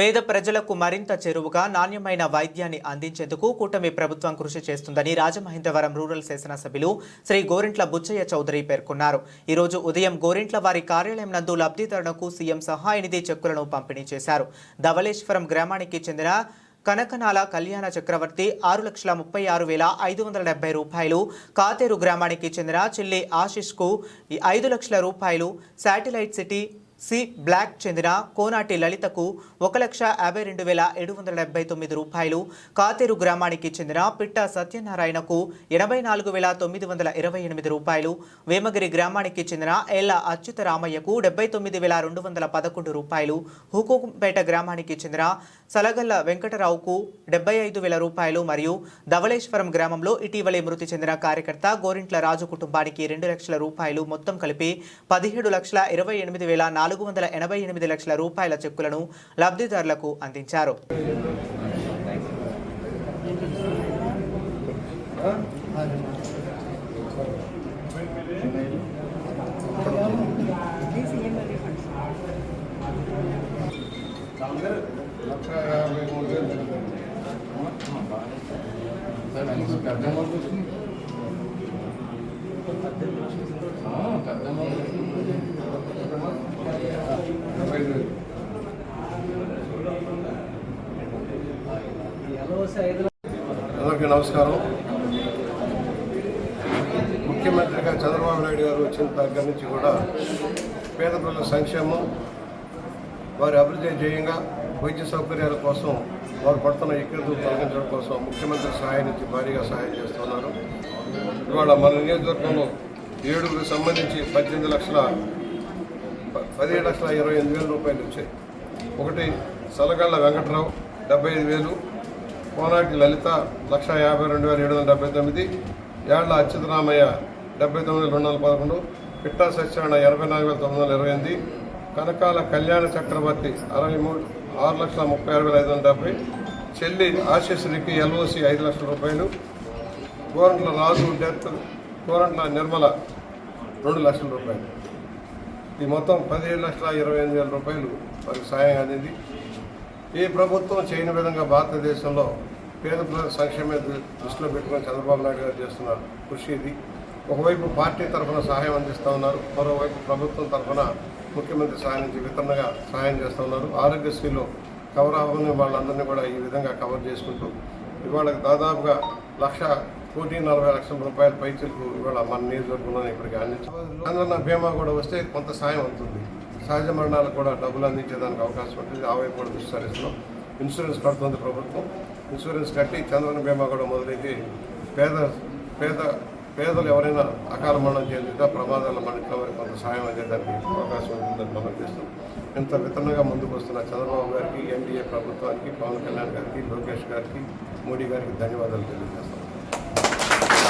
పేద ప్రజలకు మరింత చెరువుగా నాణ్యమైన వైద్యాన్ని అందించేందుకు కూటమి ప్రభుత్వం కృషి చేస్తుందని రాజమహేంద్రవరం రూరల్ శాసనసభ్యులు శ్రీ గోరింట్ల బుచ్చయ్య చౌదరి పేర్కొన్నారు. ఈరోజు ఉదయం గోరింట్ల వారి కార్యాలయం నందు లబ్ధిదారులకు సీఎం సహాయ నిధి చెక్కులను పంపిణీ చేశారు. ధవళేశ్వరం గ్రామానికి చెందిన కనకనాల కళ్యాణ చక్రవర్తి ఆరు లక్షల ముప్పై ఆరు వేల ఐదు వందల డెబ్బై రూపాయలు కాతేరు గ్రామానికి చెందిన చెల్లి ఆశిష్కు ఈ ఐదు లక్షల రూపాయలు శాటిలైట్ సిటీ సి బ్లాక్ చెందిన కోనాటి లలితకు ఒక లక్ష యాభై రెండు వేల ఏడు వందల డెబ్బై తొమ్మిది రూపాయలు. కాతేరు గ్రామానికి చెందిన పిట్ట సత్యనారాయణకు ఎనభై నాలుగు వేల తొమ్మిది వందల ఇరవై ఎనిమిది రూపాయలు. వేమగిరి గ్రామానికి చెందిన ఏళ్ళ అచ్యుత రామయ్యకు డెబ్బై తొమ్మిది వేల రెండు వందల పదకొండు రూపాయలు. హుకుంపేట గ్రామానికి చెందిన సలగల్ల వెంకటరావుకు డెబ్బై ఐదు వేల రూపాయలు మరియు ధవళేశ్వరం గ్రామంలో ఇటీవలే మృతి చెందిన కార్యకర్త గోరింట్ల రాజు కుటుంబానికి రెండు లక్షల రూపాయలు మొత్తం కలిపి పదిహేడు లక్షల ఇరవై ఎనిమిది వేల నాలుగు నాలుగు వందల ఎనభై ఎనిమిది లక్షల రూపాయల చెక్కులను లబ్ధిదారులకు అందించారు. పెద్ద అమౌంట్ వచ్చింది పెద్ద అమౌంట్ డెబ్బై ఐదు వేలు అందరికీ నమస్కారం. ముఖ్యమంత్రిగా చంద్రబాబు నాయుడు గారు వచ్చిన దగ్గర నుంచి కూడా పేద ప్రజల సంక్షేమం వారి అభివృద్ధి ధ్యేయంగా వైద్య సౌకర్యాల కోసం వారు పడుతున్న ఇక్కలు తొలగించడం కోసం ముఖ్యమంత్రి సహాయం నుంచి భారీగా సహాయం చేస్తున్నారు. ఇవాళ మన నియోజకవర్గంలో ఏడుగురికి సంబంధించి పద్దెనిమిది లక్షల ప- పదిహేడు లక్షల ఇరవై ఎనిమిది వేల రూపాయలు వచ్చాయి. ఒకటి సలగళ్ళ వెంకట్రావు డెబ్బై ఐదు వేలు. కోనాటి లలిత లక్ష యాభై రెండు వేల ఏడు వందల డెబ్బై తొమ్మిది ఏళ్ళ అచ్యుతరామయ్య డెబ్బై తొమ్మిది రెండు వందల పదకొండు పిట్టా సత్యనారాయణ ఎనభై నాలుగు వేల తొమ్మిది వందల ఇరవై ఎనిమిది కనకాల కళ్యాణ చక్రవర్తి అరవై మూడు ఆరు లక్షల ముప్పై ఆరు వేల ఐదు వందల డెబ్బై చెల్లి ఆశీస్సునికి ఎల్ఓసి ఐదు లక్షల రూపాయలు గోరంట్ల రాజు డెత్ కోరంట్ల నిర్మల రెండు లక్షల రూపాయలు. ఈ మొత్తం పదిహేడు లక్షల ఇరవై ఎనిమిది వేల రూపాయలు వారికి సాయం అందింది. ఈ ప్రభుత్వం చేయని విధంగా భారతదేశంలో పేద ప్రజల సంక్షేమ దృష్టిలో పెట్టుకుని చంద్రబాబు నాయుడు గారు చేస్తున్నారు కృషి ఇది. ఒకవైపు పార్టీ తరఫున సహాయం అందిస్తూ ఉన్నారు. మరోవైపు ప్రభుత్వం తరఫున ముఖ్యమంత్రి సహాయం నుంచి వితరణగా సహాయం చేస్తూ ఉన్నారు. ఆరోగ్యశ్రీలో కవర్ అవ్వని వాళ్ళందరినీ కూడా ఈ విధంగా కవర్ చేసుకుంటూ ఇవాళ దాదాపుగా లక్ష కోటి నలభై లక్షల రూపాయల పైచలకు ఇవాళ మన నియోజకవర్గంలో ఇప్పటికి అందించారు. చంద్రన్న బీమా కూడా వస్తే కొంత సాయం అవుతుంది. సహజ మరణాలకు కూడా డబ్బులు అందించేదానికి అవకాశం ఉంటుంది. ఆ వైపు కూడా దృష్టి సారిస్తున్నాం ఇన్సూరెన్స్ కడుతుంది ప్రభుత్వం. ఇన్సూరెన్స్ కట్టి చంద్రబాబు బీమా కూడా మొదలైతే పేద పేద పేదలు ఎవరైనా అకాల మరణం చెందితే ప్రమాదాల మరణించిన వారికి కొంత సాయం అందేదానికి అవకాశం ఉంటుందని మనం చేస్తాం ఇంత వితరణగా ముందుకు వస్తున్న చంద్రబాబు గారికి ఎన్డీఏ ప్రభుత్వానికి పవన్ కళ్యాణ్ గారికి లోకేష్ గారికి మోడీ గారికి ధన్యవాదాలు తెలియజేస్తాం